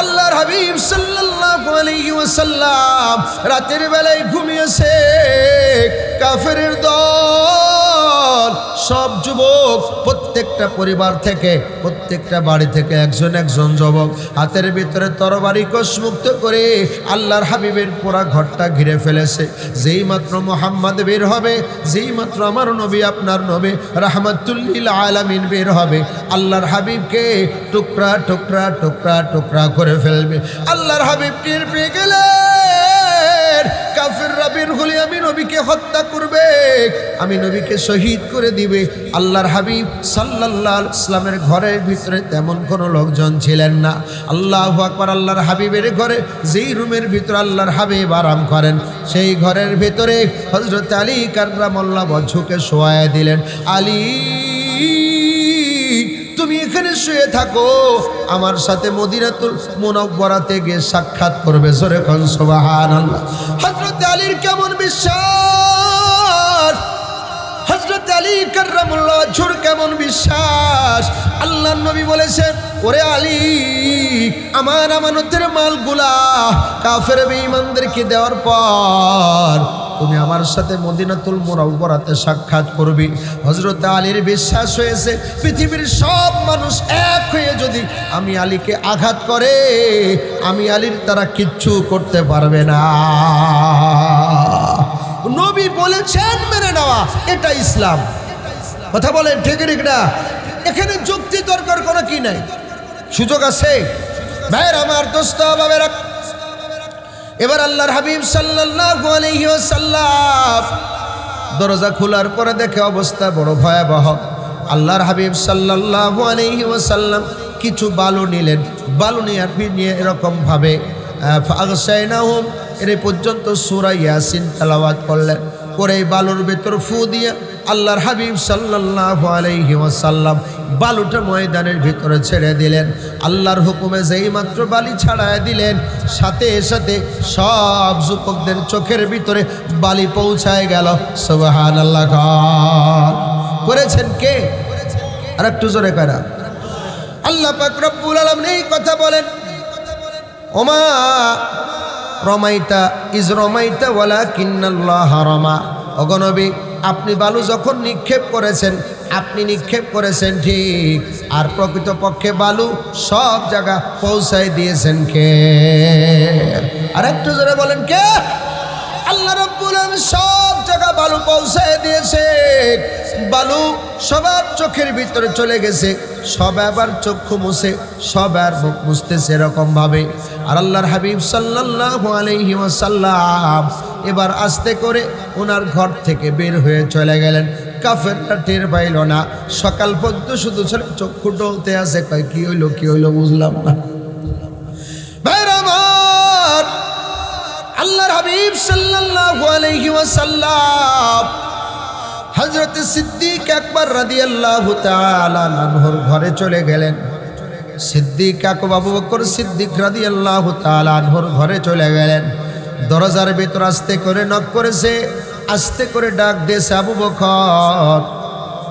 আল্লাহর হাবিব সাল্লাল্লাহু আলাইহি রাতের বেলায় ঘুমিয়েছে। কাফের দল সব যুবক প্রত্যেকটা পরিবার থেকে, প্রত্যেকটা বাড়ি থেকে একজন একজন যুবক হাতের ভিতরে তরবারি কসমুক্ত করে আল্লাহর হাবিবের পুরা ঘরটা ঘিরে ফেলেছে। যেই মাত্র মোহাম্মদ বের হবে, যেই মাত্র আমার নবী আপনার নবী, রাহমাতুল্লিল আলামিন বের হবে, আল্লাহর হাবিবকে টুকরা টুকরা টুকরা টুকরা করে ফেলবে। আল্লাহর হাবিব টের পেয়ে গেলেন কাফিররা বের হলে আমি নবীকে হত্যা করবে, আমি নবীকে শহীদ করে দিবে। আল্লাহর হাবিব সাল্লাল্লাহ ইসলামের ঘরের ভিতরে তেমন কোনো লোকজন ছিলেন না। আল্লাহ আকবার, আল্লাহর হাবিবের ঘরে, যেই রুমের ভিতরে আল্লাহর হাবিব আরাম করেন, সেই ঘরের ভিতরে হজরত আলী কার্রামল্লা বঝুকে শোয়ায় দিলেন। আলী এখানে শুয়ে থাকো। আমার সাথে মদিনাতুল মুনব্বরাতে গিয়ে সাক্ষাৎ করবে। জোরে কোন, সুবহানাল্লাহ। হযরত আলীর কেমন বিশ্বাস? হযরত আলী কার্রামুল্লাহ ঝুর কেমন বিশ্বাস? আল্লাহ নবী বলেছেন, ওরে আলী, আমার আমানতের মালগুলা কাফের বেঈমানদেরকে দেওয়ার পর তুমি আমার সাথে মদিনাতুল মোরাউবরাতে সাক্ষাৎ করবি। হজরত আলীর বিশ্বাস হয়েছে, পৃথিবীর সব মানুষ এক হয়ে যদি আমি আলীকে আঘাত করে, আমি আলীর তারা কিচ্ছু করতে পারবে না। নবী বলেছেন মেনে নেওয়া, এটা ইসলাম। কথা বলেন, ঠিক ঠিক না এখানে যুক্তি দরকার কোনো কি নাই? সুযোগ আছে? ভাইয়ের আমার দোস্ত, বাবেরা এবার আল্লাহর হাবিব সাল্লাল্লাহু আলাইহি ওয়াসাল্লাম দরজা খোলার পরে দেখে অবস্থা বড় ভয়াবহ। আল্লাহর হাবিব সাল্লাল্লাহু আলাইহি ওয়াসাল্লাম কিছু বালু নিলেন। বালু নিয়ে নিয়ে এরকম ভাবে ফাগসাইনাহুম এর পর্যন্ত সূরা ইয়াসিন তেলাওয়াত করলেন। করে এই বালুর ভেতর ফু দিয়ে আল্লাহর হাবিব সাল্লাল্লাহু আলাইহি ওয়াসাল্লাম বালুটা ময়দানের ভিতরে ছেড়ে দিলেন। আল্লাহর হুকুমে যেই মাত্র বালি ছাড়ায় দিলেন, সাথে সাথে সব যুবকদের চোখের ভিতরে বালি পৌঁছায় গেল। সুবহান আল্লাহ করেছেন কে? আর একটু জোরে করা আল্লাহ পাক রব্বুল আলামিন এই কথা বলেন, ওমা রমাইতা, ইজ রমাইতা ওয়ালা কিন্নাল্লাহ রমা অগনবী আপনি বালু যখন নিক্ষেপ করেছেন, আপনি নিক্ষেপ করেছেন ঠিক। আর প্রকৃতপক্ষে বালু সব জায়গা পৌঁছায় দিয়েছেন কে? আর একটু জোরে বলেন কে? আল্লাহ রব্বুল সব জায়গা বালু পৌঁছায় দিয়েছে। বালু সবার চোখের ভিতরে চলে গেছে, সব আবার চক্ষু মুছে, সব আর মুখ মুছতেছে এরকম ভাবে। আর আল্লাহর হাবিব সাল্লাল্লাহু আলাইহি ওয়াসাল্লাম এবার আস্তে করে ওনার ঘর থেকে বের হয়ে চলে গেলেন। কাফেরটা টের পাইল না, সকাল পর্যন্ত শুধু চক্ষু ডলতে আছে, কয়, কি হইল কি হইল, বুঝলাম না। আল্লাহর হাবিব সাল্লাল্লাহু আলাইহি ওয়াসাল্লাম হযরত সিদ্দিক আকবর রাদিয়াল্লাহু তাআলা আনহুর ঘরে চলে গেলেন। সিদ্দিক আকবর, আবু বকর সিদ্দিক রাদিয়াল্লাহু তাআলা আনহুর ঘরে চলে গেলেন। দরজার ভিতর আস্তে করে নক করেছে, আস্তে করে ডাক দিয়েছে আবু বকর।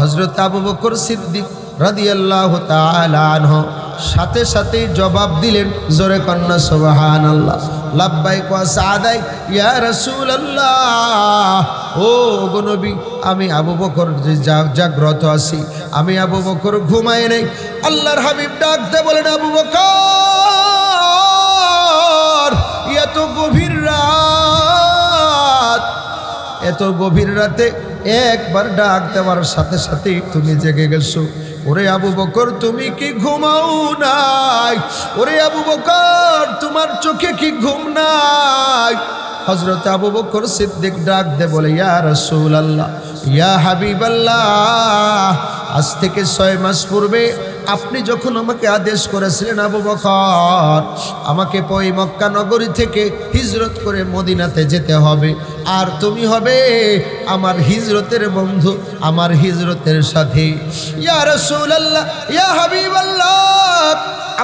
হজরত আবু বকর সিদ্দিক রাদিয়াল্লাহু তাআলা আনহু সাথে সাথেই জবাব দিলেন, জোরে কন্যা সুবহান আল্লাহ লাব্বাই সাদাই ইয়া রাসূল আল্লাহ ও গো নবী, আমি আবু বকর জাগ্রত আছি, আমি আবু বকর ঘুমাই নাই। আল্লাহর হাবিব ডাকতে বলেন, আবু বকর, এত গভীর রাত, এত গভীর রাতে একবার ডাক দেওয়ার সাথে সাথেই তুমি জেগে গেছো। ওরে আবু বকর, তুমি কি ঘুমাও নাই? ওরে আবু বকর, তোমার চোখে কি ঘুম নাই? হজরত আবু বকর সিদ্দিক ডাক দে বলে, ইয়া রসুল আল্লাহ ইয়া হাবিব আল্লাহ আজ থেকে ছয় মাস পূর্বে আপনি যখন আমাকে আদেশ করেছিলেন আবু বকর, আমাকে পই মক্কা নগরী থেকে হিজরত করে মদিনাতে যেতে হবে। আর তুমি হবে আমার হিজরতের বন্ধু, আমার হিজরতের সাথে। ইয়া ইয়া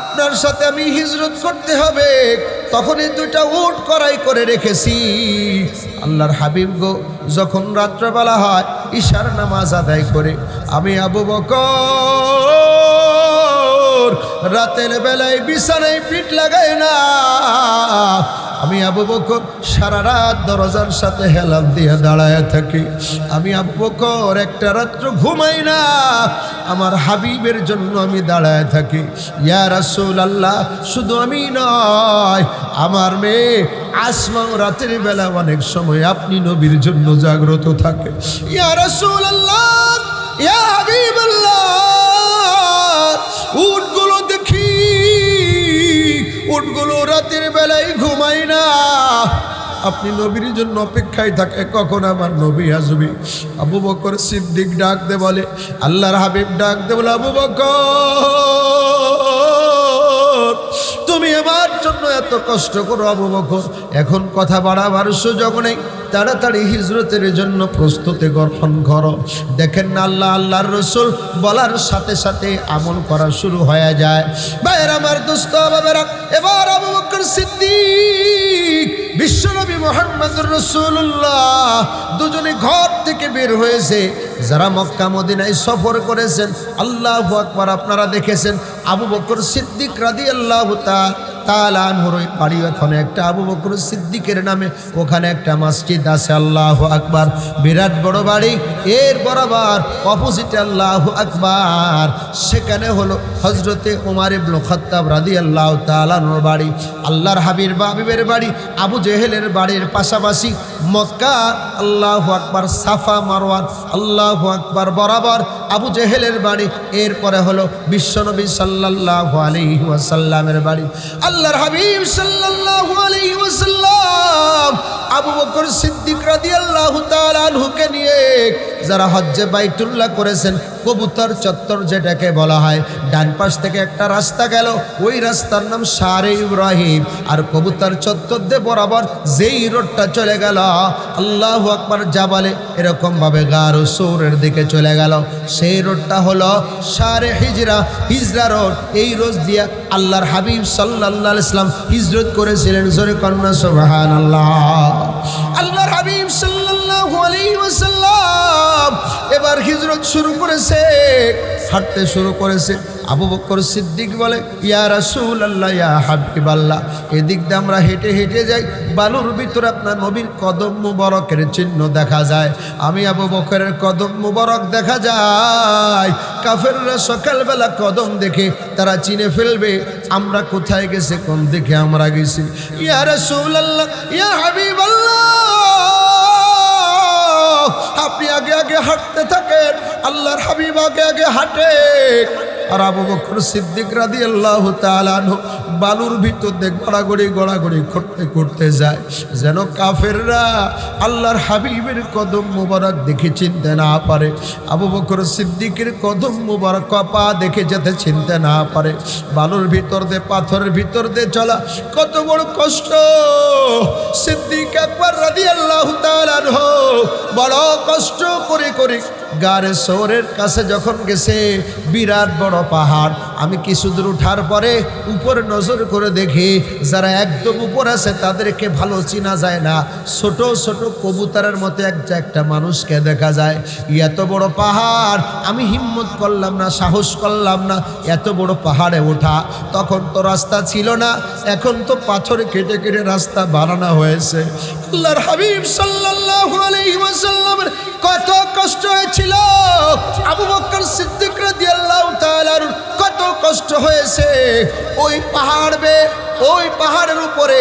আপনার সাথে আমি হিজরত করতে হবে। তখনই দুইটা উট করাই করে রেখেছি। আল্লাহর হাবিব গো, যখন রাত্রবেলা হয়, ঈশার নামাজ আদায় করে, আমি আবু বকর রাতের বেলায় বিছানায় পিঠ লাগায় না। আমি আবু বকর সারা রাত দরজার সাথে হেলাম দিয়ে দাঁড়ায় থাকি। আমি আবু বকর একটা রাত্র ঘুমাই না। আমার হাবিবের জন্য আমি দাঁড়ায় থাকি। ইয়া রাসূল আল্লাহ শুধু আমি নয়, আমার মেয়ে আসমাও রাতের বেলা অনেক সময় আপনি নবীর জন্য জাগ্রত থাকে। ইয়া রাসূল আল্লাহ ইয়া হাবিব আল্লাহ উটগুলো দেখি উটগুলো রাতের বেলায় ঘুমাই না। আপনি নবীর জন্য অপেক্ষায় থাকে, কখন আমার নবী আসবি? আবু বকর সিদ্দিক ডাক দে বলে, আল্লাহর হাবিব ডাক দে বলে, আবু বকর, তুমি আমার জন্য এত কষ্ট করো আবু বকর এখন কথা বাড়াবার সুযোগ নেই। তাড়াতাড়ি হিজরতের জন্য প্রস্তুতি গঠন করো। দেখেন না আল্লাহ, আল্লাহর রসুল বলার সাথে সাথে আমল করা শুরু হয়ে যায়। ভাইয়ের আমার দুস্থ এবার আবু বকর সিদ্দিক, বিশ্বনবী মোহাম্মদ রসুল্লাহ দুজনে ঘর থেকে বের হয়েছে। যারা মক্কা, মদিনায় সফর করেছেন, আল্লাহ আকবার আপনারা দেখেছেন, আবু বকর সিদ্দিক রাদি আল্লাহ তালানহর ওই বাড়ি ওখানে একটা আবু বকর সিদ্দিকের নামে ওখানে একটা মসজিদ আছে, আল্লাহ আকবার। বিরাট বড় বাড়ি, এর বরাবর অপোজিটে আল্লাহ আকবার। সেখানে হলো হজরতে উমার ইবনু খত্তাব রাদি আল্লাহ তালানোর বাড়ি। আল্লাহর হাবির বাবিবের বাড়ি, আবু জেহেলের বাড়ির পাশাপাশি মক্কা, আল্লাহ আকবার, সাফা, মারওয়ান, আল্লাহ আকবার, বরাবর আবু জেহেলের বাড়ি, এরপরে হলো বিশ্বনবী সাল্লাহ আলহি ওয়াসাল্লামের বাড়ি। আল্লাহর হাবিব সাল্লাহ আলহি ওয়াসাল্লাম আবু বকর সিদ্দিক রাদি আল্লাহ তালুকে নিয়ে যারা হজ্জে বাইতুল্লাহ করেছেন, কবুতর, চত্বর যেটাকে বলা হয়, ডান পাশ থেকে একটা রাস্তা গেল, ওই রাস্তার নাম সারে ইব্রাহিম। আর কবুতর, চত্বর দিয়ে বরাবর যেই রোডটা চলে গেল, আল্লাহ আকবার জাবালে এরকম ভাবে গার সৌরের দিকে চলে গেল। সেই রোডটা হলো সারে হিজরা হিজরা রোড। এই রোজ দিয়া আল্লাহর হাবিব সাল্লাহ ইসলাম হিজরত করেছিলেন, জোরে কন্যা সোহান আল্লাহ আল্লাহর হাবিব আলাইহি এবার হিজরত শুরু করেছে, হাঁটতে শুরু করেছে। আবু বকর সিদ্দিক বলে, ইয়া রাসূল আল্লাহ ইয়া হাবিব আল্লাহ এদিক দিয়ে আমরা হেঁটে হেঁটে যাই, বালুর ভিতরে আপনার নবীর কদম মুবারকের চিহ্ন দেখা যায়। আমি আবু বকরের কদম মুবারক দেখা যায়। কাফেররা সকালবেলা কদম দেখে, তারা চিনে ফেলবে, আমরা কোথায় গেছে, কোন দিকে আমরা গেছি? ইয়া রাসূল আল্লাহ ইয়া হাবিব আল্লাহ আপনি আগে আগে হাঁটতে থাকেন আল্লাহর হাবিব আগে আগে হাঁটে। আর আবু বকর সিদ্দিক রাদি আল্লাহ তালানহ বালুর ভিতর দিয়ে গড়াগড়ি গড়াগড়ি করতে করতে যায়। যেন কাফেররা আল্লাহর হাবিবের কদম মুবারক দেখে চিনতে না পারে। আবু বকর সিদ্দিকের কদম মুবারক পা দেখে যেতে চিনতে না পারে। বালুর ভিতর দিয়ে, পাথরের ভিতর দিয়ে চলা কত বড় কষ্ট। সিদ্দিক একবার রাদি আল্লাহ তালানহ বড় কষ্ট করে করে গারে শহরের কাছে যখন গেছে, বিরাট বড় পাহাড়। আমি কিছু দূর উঠার পরে উপরে নজর করে দেখি যারা একদম উপর আছে তাদেরকে ভালো চিনা যায় না। ছোট ছোট কবুতরের মতো এক একটা মানুষকে দেখা যায়। এত বড় পাহাড়, আমি হিম্মত করলাম না, সাহস করলাম না, এত বড় পাহাড়ে ওঠা। তখন তো রাস্তা ছিল না, এখন তো পাথরে কেটে কেটে রাস্তা বানানো হয়েছে। আল্লাহর হাবিব সাল্লাল্লাহু আলাইহি ওয়াসাল্লামের কত কষ্ট হয়েছিল। আবু বকর সিদ্দিক রাদিয়াল্লাহু তাআলার কত কষ্ট হয়েছে। ওই পাহাড় বে, ওই পাহাড়ের উপরে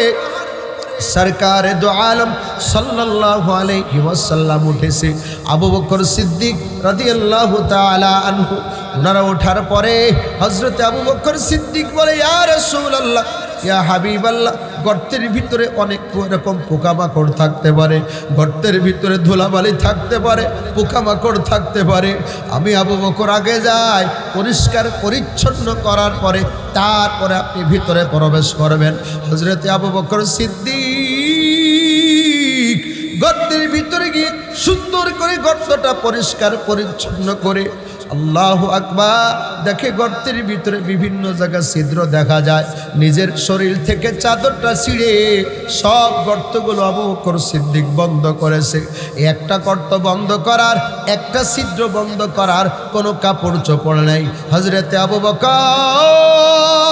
সরকার দো আলম সাল্লাল্লাহু আলাইহি ওয়াসাল্লাম উঠেছে। আবু বকর সিদ্দিক রাদিয়াল্লাহু তাআলা আনহু ওনারা ওঠার পরে হযরত আবু বকর সিদ্দিক বলে, ইয়া রাসূলুল্লাহ, ইয়া হাবিব আল্লাহ গর্তের ভিতরে অনেক রকম পোকামাকড় থাকতে পারে, গর্তের ভিতরে ধুলাবালি থাকতে পারে, পোকামাকড় থাকতে পারে। আমি আবু বকর আগে যাই পরিষ্কার পরিচ্ছন্ন করার পরে তারপরে আপনি ভিতরে প্রবেশ করবেন। হজরতে আবু বকর সিদ্দিক গর্তের ভিতরে গিয়ে সুন্দর করে গর্তটা পরিষ্কার পরিচ্ছন্ন করে আল্লাহ আকবা দেখে গর্তের ভিতরে বিভিন্ন জায়গায় ছিদ্র দেখা যায়। নিজের শরীর থেকে চাদরটা ছিঁড়ে সব গর্তগুলো আবু বকর সিদ্দিক বন্ধ করেছে। একটা গর্ত বন্ধ করার, একটা ছিদ্র বন্ধ করার কোনো কাপড় চোপড় নেই। হজরতে আবু বকর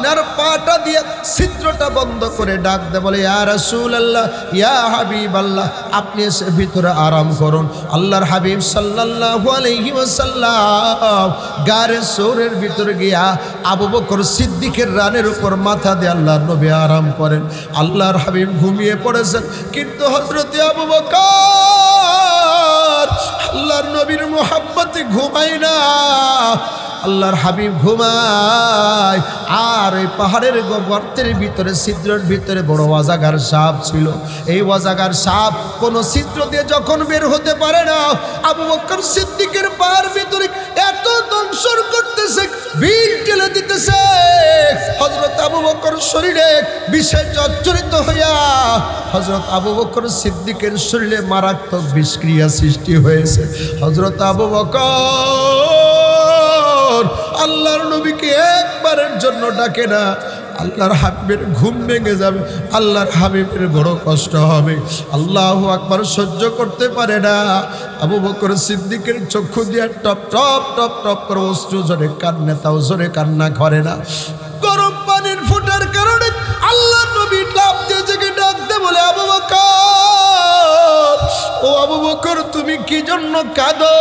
তিনার পাটা দিয়ে ছিদ্রটা বন্ধ করে ডাক দে বলে, ইয়া রাসূল আল্লাহ ইয়া হাবিব আল্লাহ আপনি এসে ভিতরে আরাম করুন। আল্লাহর হাবিব সাল্লাল্লাহু আলাইহি ওয়াসাল্লাম গারে সোরের ভিতরে গিয়া আবু বকর সিদ্দিকের রানের উপর মাথা দিয়ে আল্লাহর নবী আরাম করেন। আল্লাহর হাবিব ঘুমিয়ে পড়েছেন, কিন্তু হযরতে আবু বকর, আল্লাহর নবীর মোহাব্বতে ঘুমায় না আল্লাহর হাবিব ঘুমায়। আর ওই পাহাড়ের গর্তের ভিতরে, ছিদ্রের ভিতরে বড় অজাগার সাপ ছিল। এই অজাগার সাপ কোন ছিদ্র দিয়ে যখন বের হতে পারে না, আবু বকর সিদ্দিকের পাহাড় ভিতরে এত দংশন করতেছে ভিড় ঠেলে দিতেছে। হজরত আবু বকর শরীরে বিষে জর্জরিত হইয়া হজরত আবু বকর সিদ্দিকের শরীরে মারাত্মক বিষক্রিয়া সৃষ্টি হয়েছে। হজরত আবু বকর আল্লাহর নবীকে একবারের জন্য ডাকে না। আল্লাহর হাবিবের ঘুম ভেঙে যাবে, আল্লাহর হাবিবের বড় কষ্ট হবে। আল্লাহ আকবার সহ্য করতে পারে না। আবু বকর সিদ্দিকের চক্ষু দিয়ে টপ টপ টপ টপ করে অস্ত্র জোরে কান্নে, তাও জোরে কান্না করে না। গরম পানির ফুটার কারণে আল্লাহ নবী লাভ দিয়ে জেগে ডাকতে বলে, আবু বকর, ও আবু বকর, তুমি কি জন্য কাঁদো?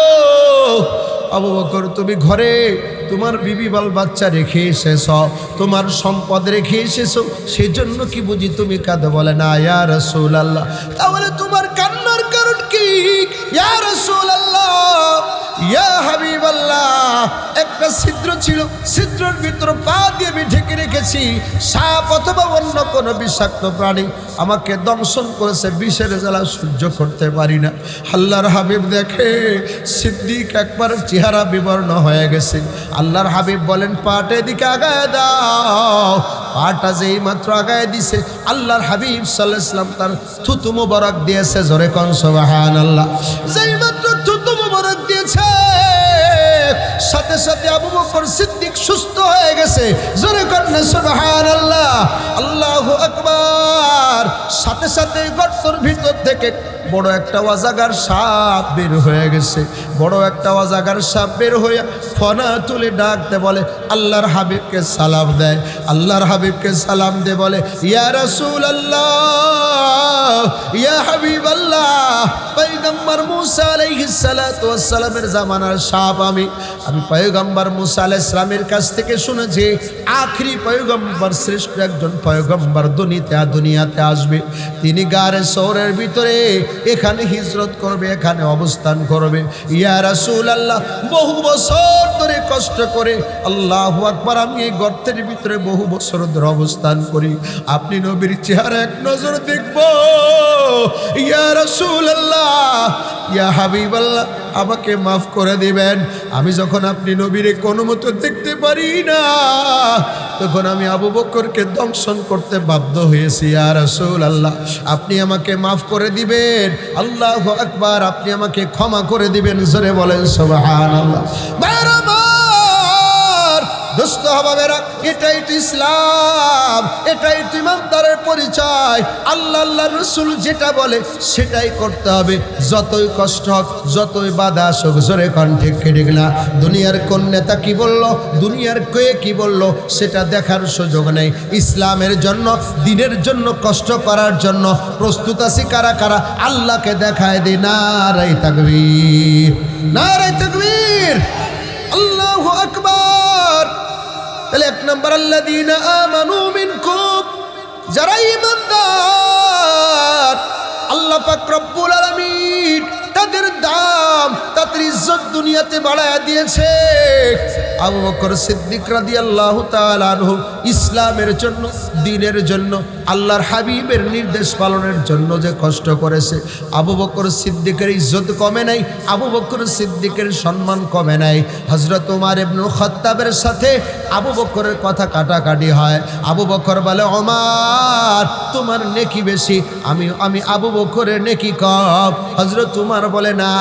আবু তুমি ঘরে তোমার বিবি বাল বাচ্চা রেখে এসেছ, তোমার সম্পদ রেখে এসেছ, সেজন্য কি বুঝি তুমি কাঁদো? বলে, না, ইয়া রসুল আল্লাহ তাহলে তোমার কান্নার কারণ কি? ইয়া রসুল আল্লাহ ইয়া হাবিব আল্লাহ একটা ছিদ্র ছিল। ছিদ্রের ভিতর পা দিয়ে আমি ঢেকে রেখেছি। সাপ অথবা অন্য কোনো বিষাক্ত প্রাণী আমাকে দংশন করেছে, বিষের জ্বালা সহ্য করতে পারি না। আল্লাহর হাবিব দেখে সিদ্দিক একবার চেহারা বিবর্ণ হয়ে গেছে। আল্লাহর হাবিব বলেন, পাটে দিকে আগায় দাও। পাটা যেই মাত্র আগায় দিছে, আল্লাহর হাবিব সাল্লাহ ইসলাম তার থুতু মোবারক দিয়েছে, জোরে কন সোবাহান আল্লাহ যেই মাত্র থুতু মোবারক দিয়েছে সাথে সাথে আবু বকর সিদ্দিক সুস্থ হয়ে গেছে। জোরে কন্যা সুবহান আল্লাহ আল্লাহ আকবার। সাথে সাথে গর্তর ভিতর থেকে বড় একটা অজাগার সাপ বের হয়ে গেছে। বড় একটা অজাগার সাপ বের হয়ে ফনা তুলে ডাকতে বলে, আল্লাহর হাবিবকে সালাম দেয়, আল্লাহর হাবিবকে সালাম দে। বলে, ইয়া রাসূল আল্লাহ ইয়া হাবিব আল্লাহ পয়গম্বর মুসা আলাইহিস সালাতু ওয়াস সালামের জামানার সাপ আমি। আমি পয়গম্বর মুসা আলাইহিস সালামের কাছ থেকে শুনেছি, আখরি পয়গম্বর শ্রেষ্ঠ একজন পয়গম্বর দুনিতে দুনিয়াতে আসবে। তিনি গারে শহরের ভিতরে এখানে হিজরত করবে, এখানে অবস্থান করবে। ইয়া রাসূল আল্লাহ বহু বছর ধরে কষ্ট করে আল্লাহ আকবার, আমি এই গর্তের ভিতরে বহু বছর ধরে অবস্থান করি। আপনি নবীর চেহারা এক নজর দেখব। ইয়া রাসূল আল্লাহ ইয়া হাবিব আল্লাহ আমাকে মাফ করে দিবেন। আমি যখন আপনি নবীরে কোনো মতো দেখতে পারি না। তখন আমি আবু বকরকে দংশন করতে বাধ্য হয়েছি আর রসুল আল্লাহ আপনি আমাকে মাফ করে দিবেন। আল্লাহ আকবার, আপনি আমাকে ক্ষমা করে দিবেন। জোরে বলেন সবাহ আল্লাহ হবাবেরা এটাই তো ইসলাম, এটাই তো ইমানদারের পরিচয়। আল্লাহ আল্লাহ রসুল যেটা বলে সেটাই করতে হবে। যতই কষ্ট হোক, যতই বাধা আসুক, জোরে কণ্ঠে কেটে না? দুনিয়ার কোন নেতা কি বলল, দুনিয়ার কে কি বলল, সেটা দেখার সুযোগ নেই। ইসলামের জন্য, দিনের জন্য, কষ্ট করার জন্য প্রস্তুত আছি কারা কারা? আল্লাহকে দেখায় দি নারাই তাকবীর। নারাই তাকবীর। আল্লাহু আকবার। তাহলে এক নম্বর আল্লাহ দিন আমানু মিনকুম যারা ইমানদার, আল্লাহ পাক আলামিন তাদের দাম, তাদের ইজ্জত দুনিয়াতে বাড়ায় দিয়েছে। আবু বকর সিদ্দিক রাদিয়াল্লাহু তাআলা আনহু, ইসলামের জন্য দ্বীনের জন্য আল্লাহর হাবিবের নির্দেশ পালনের জন্য যে কষ্ট করেছে। আবু বকর সিদ্দিকের ইজ্জত কমে নাই, আবু বকর সিদ্দিকের সম্মান কমে নাই। হজরত উমার ইবনুল খত্তাবের সাথে আবু বকরের কথা কাটাকাটি হয়। আবু বকর বলে অমার তোমার নেকি বেশি, আমি আমি আবু বকরের নেকি কম। হজরত উমার বলে, না,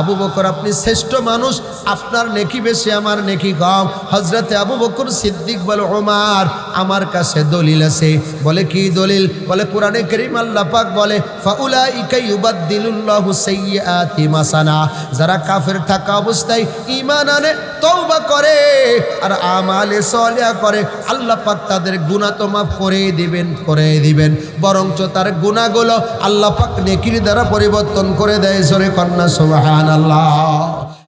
আবু বকর আপনি শ্রেষ্ঠ মানুষ, আপনার নেকি বেশি, আমার নেকি কম। হজরতে আবু বকর সিদ্দিক বলে ওমার আমার কাছে দলিল আছে বলে কি দলিল? বলে কোরআনে করিম আল্লাহ পাক বলে ফাউলা ইকাই ইউবাদ্দিলুল্লাহু সাইয়্যাতি মাসানা। যারা কাফের থাকা অবস্থায় ঈমান আনে, তওবা করে, আর আমালে সলিয়া করে, আল্লাহ পাক তাদের গুনাহ তো মাফ করে দিবেন করে দিবেন। বরঞ্চ তার গুনাহগুলো আল্লাহ পাক নেকির দ্বারা পরিবর্তন করে দেয়। সরে কন্যা, সুবহানাল্লাহ।